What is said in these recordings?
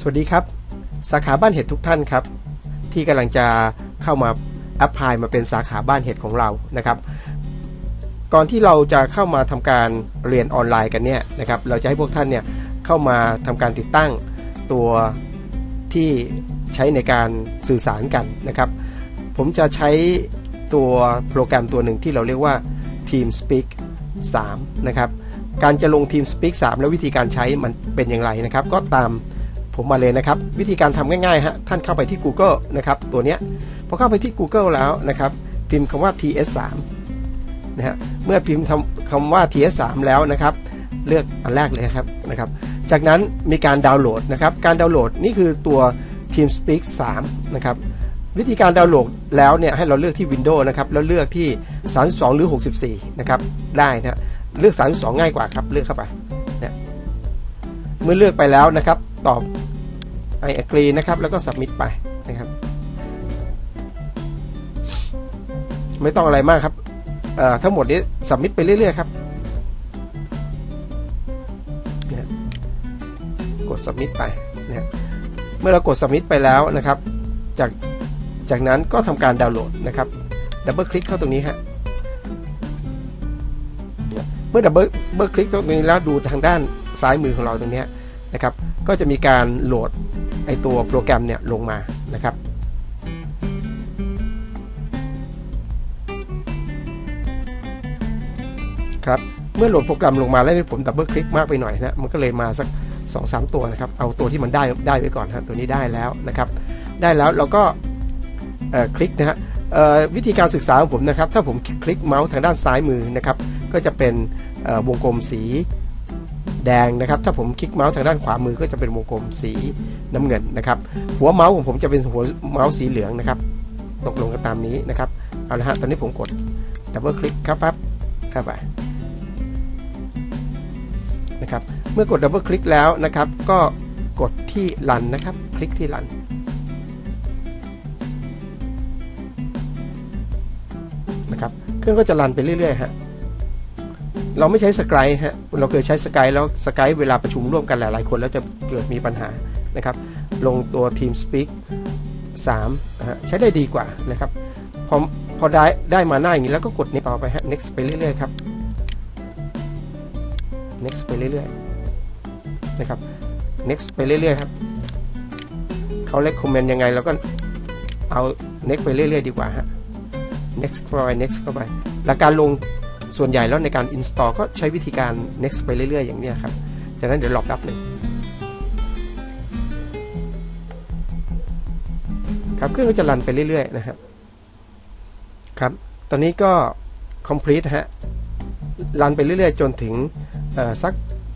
สวัสดีครับ สาขาบ้านเห็ดทุกท่านครับ ที่กำลังจะเข้ามาแอพพลายมาเป็นสาขาบ้านเห็ดของเรานะครับ ก่อนที่เราจะเข้ามาทำการเรียนออนไลน์กันเนี่ยนะครับเราจะให้พวกท่านเนี่ยเข้ามาทำการติดตั้งตัวที่ใช้ในการสื่อสารกันนะครับ ผมจะใช้ตัวโปรแกรมตัวหนึ่งที่เราเรียกว่า TeamSpeak 3 นะครับ การจะลง TeamSpeak 3 แล้ววิธีการใช้มันเป็นอย่างไรนะครับ ก็ตาม ผมมาเลยนะครับ วิธีการทำง่ายๆฮะท่านเข้าไปที่ Google นะครับตัวเนี้ยพอเข้าไปที่ Google แล้วนะครับ พิมพ์คำว่า TS3 นะฮะเมื่อพิมพ์คำว่า TS3 แล้วนะครับ เลือกอันแรกเลยครับนะครับ จากนั้นมีการดาวน์โหลดนะครับ การดาวน์โหลดนี่คือตัว TeamSpeak 3 นะครับวิธีการดาวน์โหลดแล้วเนี่ยให้เราเลือกที่ Windows นะครับแล้วเลือกที่ 32 หรือ 64 นะครับได้นะเลือก 32 ง่ายกว่าครับเลือกเข้าไปเนี่ยเมื่อเลือกไปแล้วนะครับ ตอบ I agree นะครับ แล้วก็ submit ไปนะครับ ไม่ต้องอะไรมากครับทั้งหมดนี้ submit ไปเรื่อย ๆ ครับ กด submit ไปนะเมื่อเรากด submit ไปแล้วนะครับ จากจากนั้นก็ทำการดาวน์โหลดนะครับดับเบิลคลิกเข้าตรงนี้ฮะเมื่อดับเบิลเบิลคลิกตรงนี้แล้วดูทางด้านซ้ายมือของเราตรงนี้นะครับ ก็จะมีการโหลด ไอตัวโปรแกรมเนี่ยลงมานะครับครับเมื่อโหลดโปรแกรมลงมาแล้วผมดับเบิลคลิกมากไปหน่อยนะมันก็เลยมาสัก2อสตัวนะครับ เอาตัวที่มันได้ได้ไว้ก่อนครับตัวนี้ได้แล้วนะครับ ได้แล้วเราก็คลิกนะฮะวิธีการศึกษาของผมนะครับ ถ้าผมคลิกเมาส์ทางด้านซ้ายมือนะครับ ก็จะเป็นวงกลมสี แดงนะครับ ถ้าผมคลิกเมาส์ทางด้านขวามือก็จะเป็นวงกลมสีน้ำเงินนะครับ หัวเมาส์ของผมจะเป็นหัวเมาส์สีเหลืองนะครับ ตกลงกันตามนี้นะครับ เอาละฮะ ตอนนี้ผมกดดับเบิลคลิกครับปั๊บเข้าไปนะครับ เมื่อกดดับเบิลคลิกแล้วนะครับ ก็กดที่รันนะครับ คลิกที่รันนะครับ เครื่องก็จะรันไปเรื่อยๆฮะ เราไม่ใช้สกายฮะเราเคยใช้สกายแล้วสกายเวลาประชุมร่วมกันหลาย ๆ คนแล้วจะเกิดมีปัญหานะครับ ลงตัว TeamSpeak 3นะฮะใช้ได้ดีกว่านะครับ พอพอได้ได้มาหน้าอย่างนี้แล้วก็กด next ต่อไปฮะ next ไปเรื่อยๆครับ next ไปเรื่อยๆนะครับ next ไปเรื่อยๆครับเขา recommend ยังไงเราก็เอา next ไปเรื่อยๆดีกว่าฮะ next เข้าไป next เข้าไปหลักการลง ส่วนใหญ่แล้วในการ install ก็ใช้วิธีการ next ไปเรื่อย ๆ อย่างนี้ครับจากนั้นเดี๋ยวรอแป๊บหนึ่งครับเครื่องก็จะรันไปเรื่อย ๆ นะครับครับ ตอนนี้ก็ complete ฮะรันไปเรื่อย ๆ จนถึงสัก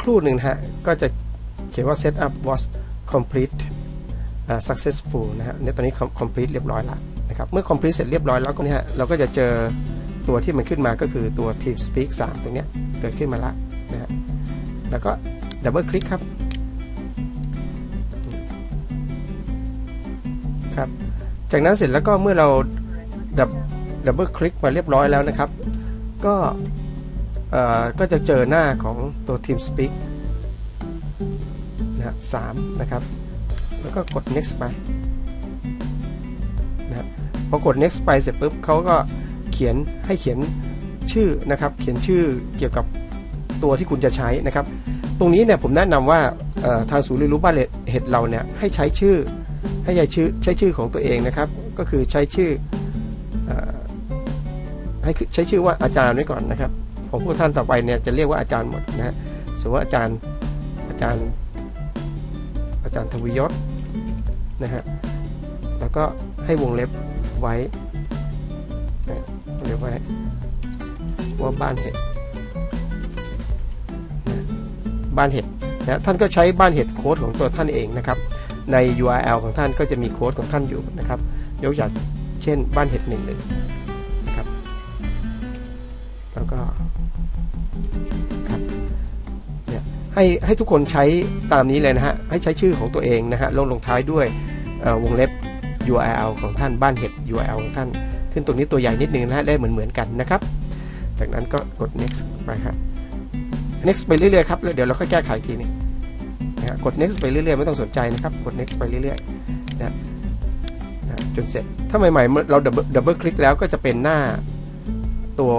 ครู่หนึ่งฮะก็จะเขียนว่า setup was complete successful นะฮะเนี่ยตอนนี้ complete เรียบร้อยแล้วนะครับ เมื่อ complete เสร็จเรียบร้อยแล้วก็เนี่ยเราก็จะเจอ ตัวที่มันขึ้นมาก็คือตัว TeamSpeak 3 ตรงนี้เกิดขึ้นมาแล้วนะฮะแล้วก็ดับเบิลคลิกครับครับ จากนั้นเสร็จแล้วก็เมื่อเราดับดับเบิลคลิกมาเรียบร้อยแล้วนะครับ ก็ก็จะเจอหน้าของตัว TeamSpeak นะสามนะครับ แล้วก็กด next ไปนะพอกด next ไปเสร็จปุ๊บเขาก็ ขียนให้เขียนชื่อนะครับเขียนชื่อเกี่ยวกับตัวที่คุณจะใช้นะครับ ตรงนี้เนี่ยผมแนะนำว่าทางศูนย์เรียนรู้บ้านเห็ดเราเนี่ยให้ใช้ชื่อให้ใช้ชื่อใช้ชื่อของตัวเองนะครับ ก็คือใช้ชื่อให้ใช้ชื่อว่าอาจารย์ไว้ก่อนนะครับ ของผู้ท่านต่อไปเนี่ยจะเรียกว่าอาจารย์หมดนะฮะสมมติว่าอาจารย์อาจารย์อาจารย์ทวียศนะฮะแล้วก็ให้วงเล็บไว้ เรียกไว้ว่าบ้านเห็ดบ้านเห็ดนะท่านก็ใช้บ้านเห็ดโค้ดของตัวท่านเองนะครับ ใน URL ของท่านก็จะมีโค้ดของท่านอยู่นะครับยกอย่างเช่นบ้านเห็ดหนึ่งหนึ่งนะครับแล้วก็ครับเนี่ยให้ให้ทุกคนใช้ตามนี้เลยนะฮะให้ใช้ชื่อของตัวเองนะฮะลงลงท้ายด้วยวงเล็บ URL ของท่านบ้านเห็ด URL ของท่าน ขึ้นตรงนี้ตัวใหญ่นิดนึงนะฮะได้เหมือนเหมือนกันนะครับ จากนั้นก็กด next ไปครับ next ไปเรื่อยๆครับแล้วเดี๋ยวเราค่อยแก้ไขทีนึงนะฮะกด next ไปเรื่อยๆไม่ต้องสนใจนะครับกด next ไปเรื่อยๆนะนะจนเสร็จถ้าใหม่ๆเราดับเบิลคลิกแล้วก็จะเป็นหน้าตัว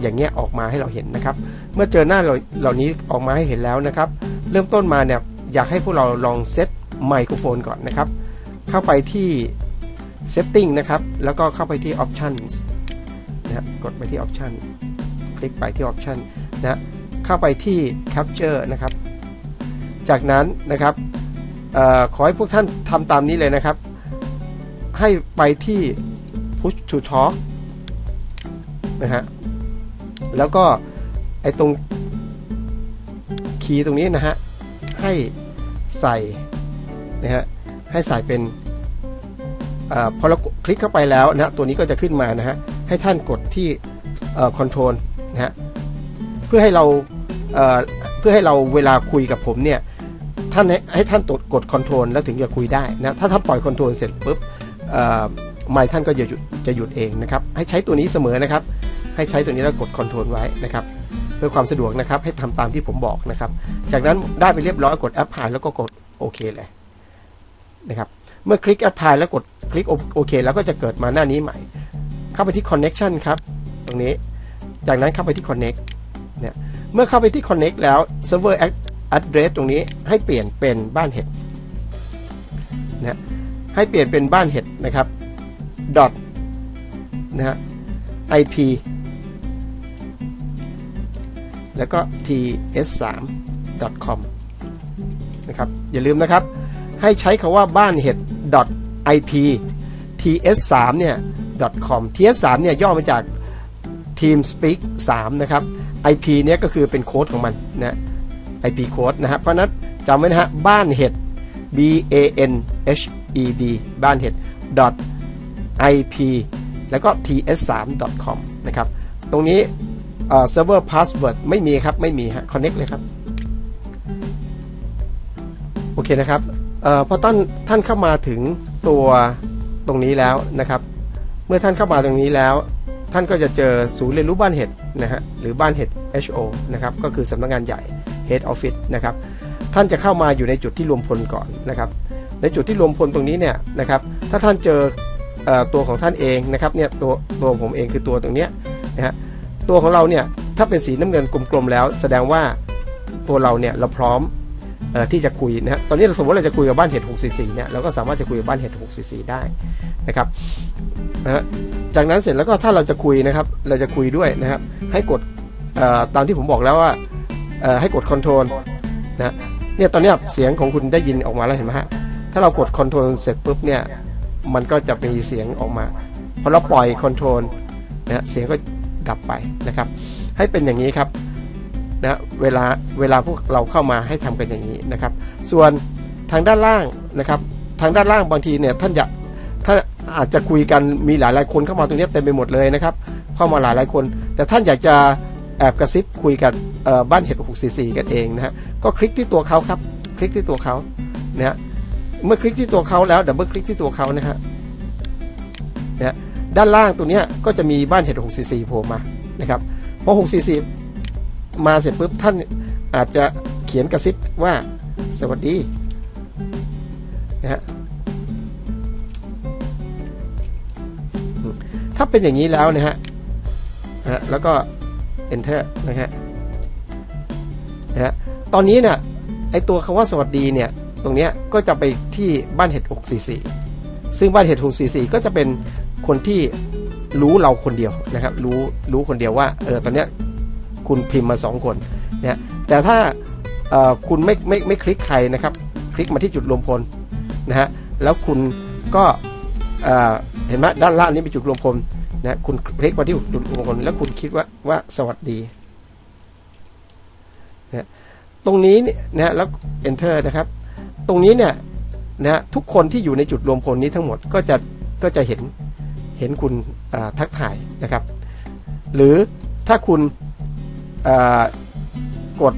อย่างเงี้ยออกมาให้เราเห็นนะครับ เมื่อเจอหน้าเราเหล่านี้ออกมาให้เห็นแล้วนะครับ เริ่มต้นมาเนี่ยอยากให้พวกเราลองเซตไมโครโฟนก่อนนะครับ เข้าไปที่ setting นะครับ แล้วก็เข้าไปที่ options นะกดไปที่ option คลิกไปที่ option นะเข้าไปที่ capture นะครับ จากนั้นนะครับออขอให้พวกท่านทำตามนี้เลยนะครับ ให้ไปที่ push to talk นะฮะแล้วก็ไอ้ตรงคีย์ตรงนี้นะฮะให้ใส่นะฮะให้ใส่เป็น พอเราคลิกเข้าไปแล้วนะตัวนี้ก็จะขึ้นมานะฮะให้ท่านกดที่คอนโทรลนะฮะเพื่อให้เราเเพื่อให้เราเวลาคุยกับผมเนี่ยท่านให้ให้ท่านตดกดคอนโทรลแล้วถึงจะคุยได้นะถ้าท่านปล่อยคอนโทรลเสร็จปุ๊บไมค์ท่านก็จะหยุดจะหยุดเองนะครับให้ใช้ตัวนี้เสมอนะครับ ให้ใช้ตัวนี้แล้วกดคอนโทรลไว้นะครับเพื่อความสะดวกนะครับให้ทำตามที่ผมบอกนะครับ จากนั้นได้ไปเรียบร้อยกดแอปพลายแล้วก็กดโอเคเลยนะครับ เมื่อคลิกแอปพลายแล้วกดคลิกโอเคแล้วก็จะเกิดมาหน้านี้ใหม่ เข้าไปที่ connection ครับ ตรงนี้ จากนั้นเข้าไปที่ connect เนี่ยเมื่อเข้าไปที่ connect แล้ว server address ตรงนี้ให้เปลี่ยนเป็นบ้านเห็ดนะให้เปลี่ยนเป็นบ้านเห็ดนะครับ dot นะฮะ ip แล้วก็ ts3.com นะครับ อย่าลืมนะครับ ให้ใช้คาว่าบ้านเห็ด .ip ts3 เนี่ย .com ts3 เนี่ยย่อมาจาก teamspeak 3นะครับ ip เนี่ยก็คือเป็นโค้ดของมันนะ ip โค้ดนะฮะเพราะนั้นจำไว้นะฮะบ้านเห็ด b a n h e d บ้านเห็ด .ip แล้วก็ ts3.com นะครับ ตรงนี้เซิร์ฟเวอร์พาสเวิร์ดไม่มีครับ ไม่มีฮะ คอนเน็กเลยครับ โอเคนะครับ ออพอท่านท่านเข้ามาถึงตัวตรงนี้แล้วนะครับ เมื่อท่านเข้ามาตรงนี้แล้ว ท่านก็จะเจอศูนย์เรียนรู้บ้านเห็ดนะฮะหรือบ้านเห็ด HO นะครับก็คือสำนักงานใหญ่ Head Office นะครับท่านจะเข้ามาอยู่ในจุดที่รวมพลก่อนนะครับ ในจุดที่รวมพลตรงนี้เนี่ยนะครับถ้าท่านเจอตัวของท่านเองนะครับเนี่ยตัวตัวผมเองคือตัวตรงนี้นะฮะตัวของเราเนี่ยถ้าเป็นสีน้ำเงินกลมๆแล้ว แสดงว่าตัวเราเนี่ยเราพร้อม ที่จะคุยนะตอนนี้สมมติเราจะคุยกับบ้านเห็ด644เนี่ยเราก็สามารถจะคุยกับบ้านเห็ด644 ได้นะครับนะจากนั้นเสร็จแล้วก็ถ้าเราจะคุยนะครับ เราจะคุยด้วยนะครับ ให้กดตามที่ผมบอกแล้วว่าให้กดคอนโทรลนะเนี่ยตอนนี้เสียงของคุณได้ยินออกมาแล้วเห็นไหมฮะถ้าเรากดคอนโทรลเสร็จปุ๊บเนี่ยมันก็จะมีเสียงออกมาพอเราปล่อยคอนโทรลนะเสียงก็ดับไปนะครับ ให้เป็นอย่างนี้ครับ นะเวลาเวลาพวกเราเข้ามาให้ทำกันอย่างนี้นะครับ ส่วนทางด้านล่างนะครับ ทางด้านล่างบางทีเนี่ยท่านอยากท่านอาจจะคุยกันมีหลายหลายคนเข้ามาตรงนี้เต็มไปหมดเลยนะครับ เข้ามาหลายหลายคน แต่ท่านอยากจะแอบกระซิบคุยกับบ้านเห็ด644 กันเองนะฮะก็คลิกที่ตัวเขาครับ คลิกที่ตัวเขานะฮะเมื่อคลิกที่ตัวเขาแล้วดับเบิลคลิกที่ตัวเขานะฮะนะด้านล่างตัวนี้ก็จะมีบ้านเห็ด644โผล่มานะครับพอ644 มาเสร็จปุ๊บท่านอาจจะเขียนกระซิบว่าสวัสดีนะฮะถ้าเป็นอย่างนี้แล้วนะฮะนะแล้วก็ enter นะฮะนะฮะตอนนี้เนี่ยไอตัวคำว่าสวัสดีเนี่ยตรงนี้ก็จะไปที่บ้านเห็ด644 ซึ่งบ้านเห็ด644 ก็จะเป็นคนที่รู้เราคนเดียวนะครับ รู้รู้คนเดียวว่าเออตอนเนี้ย คุณพิมพ์มา 2 คนเนี่ยแต่ถ้าคุณไม่ไม่ไม่คลิกใครนะครับ คลิกมาที่จุดรวมพลนะฮะแล้วคุณก็เห็นไหมด้านล่างนี้เป็นจุดรวมพลนะคุณคลิกมาที่จุดรวมพลแล้วคุณคิดว่าว่าสวัสดีนะตรงนี้เนี่ยนะแล้ว enter นะครับ ตรงนี้เนี่ยนะทุกคนที่อยู่ในจุดรวมพลนี้ทั้งหมดก็จะก็จะเห็นเห็นคุณทักถ่ายนะครับ หรือถ้าคุณ กด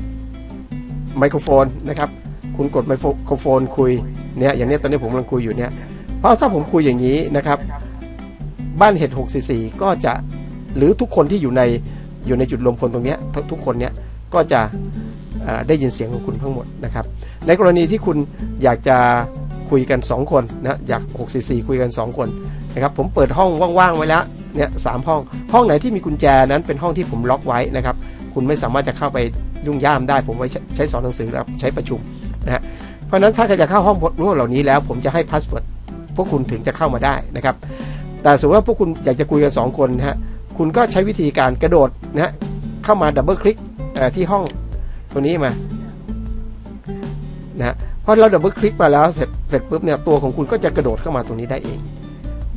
ไมโครโฟนนะครับ คุณกดไมโครโฟนคุยเนี่ยอย่างนี้ตอนนี้ผมกำลังคุยอยู่เนี่ยเพราะถ้าผมคุยอย่างนี้นะครับ บ้านเห็ด644 ก็จะหรือทุกคนที่อยู่ในอยู่ในจุดรวมพลตรงนี้ทุกคนเนี้ยก็จะได้ยินเสียงของคุณทั้งหมดนะครับ ในกรณีที่คุณอยากจะคุยกัน 2 คนนะอยาก 644 คุยกัน 2 คนนะครับผมเปิดห้องว่างๆไว้แล้วเนี่ยสามห้อง ห้องไหนที่มีกุญแจนั้นเป็นห้องที่ผมล็อกไว้นะครับ คุณไม่สามารถจะเข้าไปยุ่งย่ามได้ ผมไว้ใช้สอนหนังสือแล้วใช้ประชุมนะฮะเพราะฉะนั้นถ้าใครจะเข้าห้องร่วมเหล่านี้แล้ว ผมจะให้พาสเวิร์ดพวกคุณถึงจะเข้ามาได้นะครับ แต่สมมติว่าพวกคุณอยากจะคุยกัน2คนนะฮะคุณก็ใช้วิธีการกระโดดนะฮะเข้ามาดับเบิลคลิกที่ห้องตัวนี้มานะฮะพอเราดับเบิลคลิกมาแล้วเสร็จเสร็จปุ๊บเนี่ยตัวของคุณก็จะกระโดดเข้ามาตรงนี้ได้เอง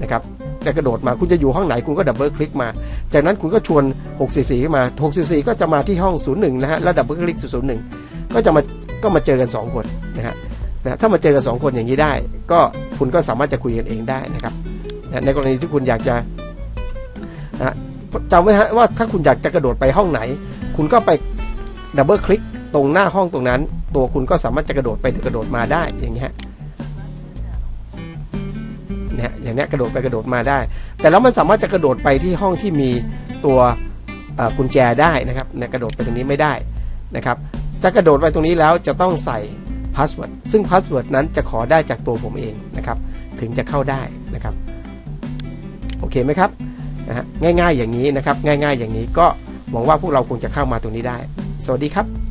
นะครับจะกระโดดมาคุณจะอยู่ห้องไหนคุณก็ดับเบิลคลิกมา จากนั้นคุณก็ชวน 644มา 644 ก็จะมาที่ห้อง 01 นะฮะแล้วดับเบิลคลิกสู่01 ก็จะมาก็มาเจอกัน 2 คนนะฮะนะถ้ามาเจอกัน 2 คนอย่างนี้ได้ ก็คุณก็สามารถจะคุยกันเองได้นะครับนะในกรณีที่คุณอยากจะนะจำไว้ฮะว่าถ้าคุณอยากจะกระโดดไปห้องไหน คุณก็ไปดับเบิลคลิกตรงหน้าห้องตรงนั้น ตัวคุณก็สามารถจะกระโดดไปหรือกระโดดมาได้อย่างเงี้ย เนี่ยอย่างเนี้ยกระโดดไปกระโดดมาได้ แต่แล้วมันสามารถจะกระโดดไปที่ห้องที่มีตัวกุญแจได้นะครับเนี่ยกระโดดไปตรงนี้ไม่ได้นะครับจะกระโดดไปตรงนี้แล้วจะต้องใส่พาสเวิร์ดซึ่งพาสเวิร์ดนั้นจะขอได้จากตัวผมเองนะครับถึงจะเข้าได้นะครับโอเคไหมครับนะฮะง่ายๆอย่างนี้นะครับง่าย ๆ อย่างนี้ก็หวังว่าพวกเราคงจะเข้ามาตรงนี้ได้ สวัสดีครับ